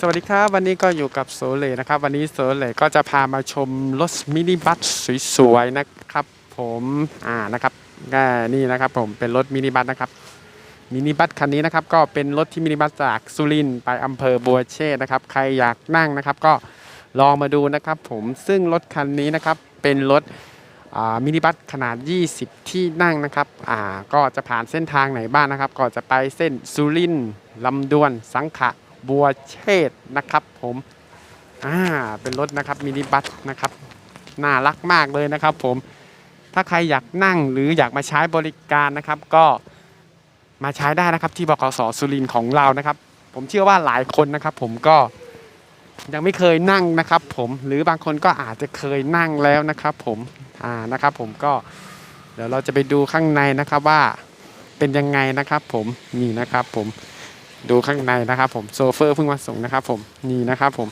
สวัสดีครับวันนี้ก็อยู่กับโซเลนะครับ วันนี้โซเลก็จะพามาชมรถมินิบัสสวยๆนะครับผมอ่านะครับก็นี่นะครับผมเป็นรถมินิบัสนะครับมินิบัสคันนี้นะครับก็เป็นรถที่มินิบัสจากสุรินทร์ไปอำเภอบัวเชษนะครับใครอยากนั่งนะครับก็ลองมาดูนะครับผมซึ่งรถคันนี้นะครับเป็นรถมินิบัสขนาด 20 ที่นั่งนะครับอ่าก็จะผ่านเส้นทางไหนบ้างนะครับ ก็จะไปเส้นสุรินทร์ลำดวนสังขะ บัวเชษนะครับผมอ่าเป็นรถนะครับมินิบัสนะครับน่ารักมากเลยนะครับผมถ้าใครอยากนั่งหรืออยากมาใช้บริการนะครับ ก็มาใช้ได้นะครับที่บขสสุรินทร์ของเรานะครับ ผมเชื่อว่าหลายคนนะครับ ผมก็ยังไม่เคยนั่งนะครับ ผมหรือบางคนก็อาจจะเคยนั่งแล้วนะครับ ผมอ่านะครับ ผมก็เดี๋ยวเราจะไปดูข้างในนะครับว่าเป็นยังไงนะครับ ผมนี่นะครับ ผม ดูข้างในนะครับผมโซเฟอร์เพิ่งมาส่งนะครับผมนี่นะครับผม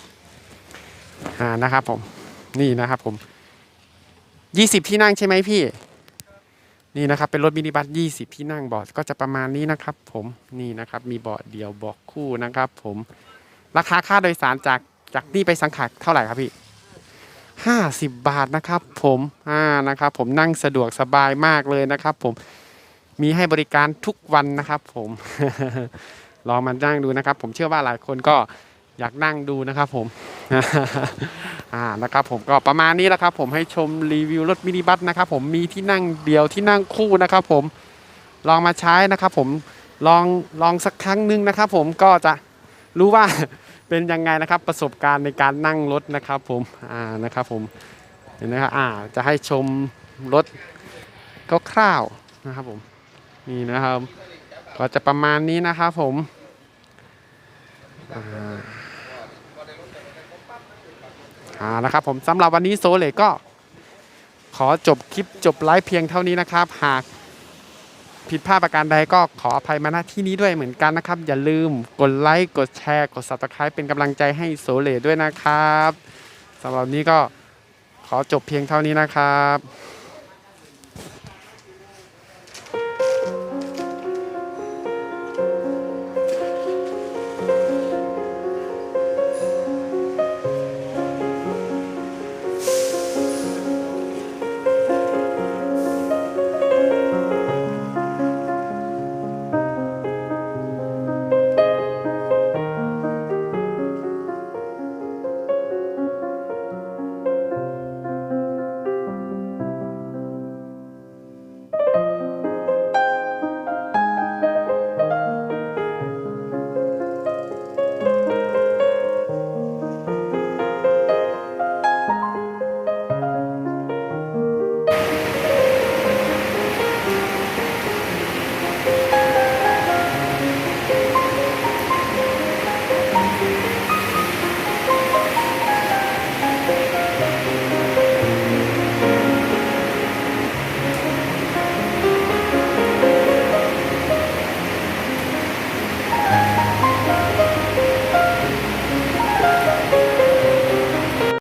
อ่านะครับผมนี่นะครับผม20ที่นั่งใช่ไหมพี่ นี่นะครับเป็นรถมินิบัส20ที่นั่งเบาะก็จะประมาณนี้นะครับ ผมนี่นะครับ มีเบาะเดียวเบาะคู่นะครับ ผมราคาค่าโดยสารจากจากนี่ไปสังขารเท่าไหร่ครับพี่50บาทนะครับ ผมอ่านะครับ ผมนั่งสะดวกสบายมากเลยนะครับ ผมมีให้บริการทุกวันนะครับ ผม ลองมานั่งดูนะครับ ผมเชื่อว่าหลายคนก็อยากนั่งดูนะครับผมอ่านะครับผมก็ประมาณนี้แหละครับผมให้ชมรีวิวรถมินิบัสนะครับผมมีที่นั่งเดียวที่นั่งคู่นะครับผมลองมาใช้นะครับผมลองลองสักครั้งหนึ่งนะครับผมก็จะรู้ว่าเป็นยังไงนะครับประสบการณ์ในการนั่งรถนะครับผมอ่านะครับผมเห็นไหมครับอ่าจะให้ชมรถคร่าวๆนะครับผมนี่นะครับ ก็จะประมาณนี้นะครับผมอ่านะครับผมสำหรับวันนี้โซเลก็ ขอจบคลิปจบไลฟ์เพียงเท่านี้นะครับ หากผิดพลาดประการใดก็ขออภัยมาณที่นี้ด้วยเหมือนกันนะครับ อย่าลืมกดไลค์กดแชร์ กด subscribe เป็นกำลังใจให้โซเลด้วยนะครับสำหรับนี้ก็ขอจบเพียงเท่านี้นะครับ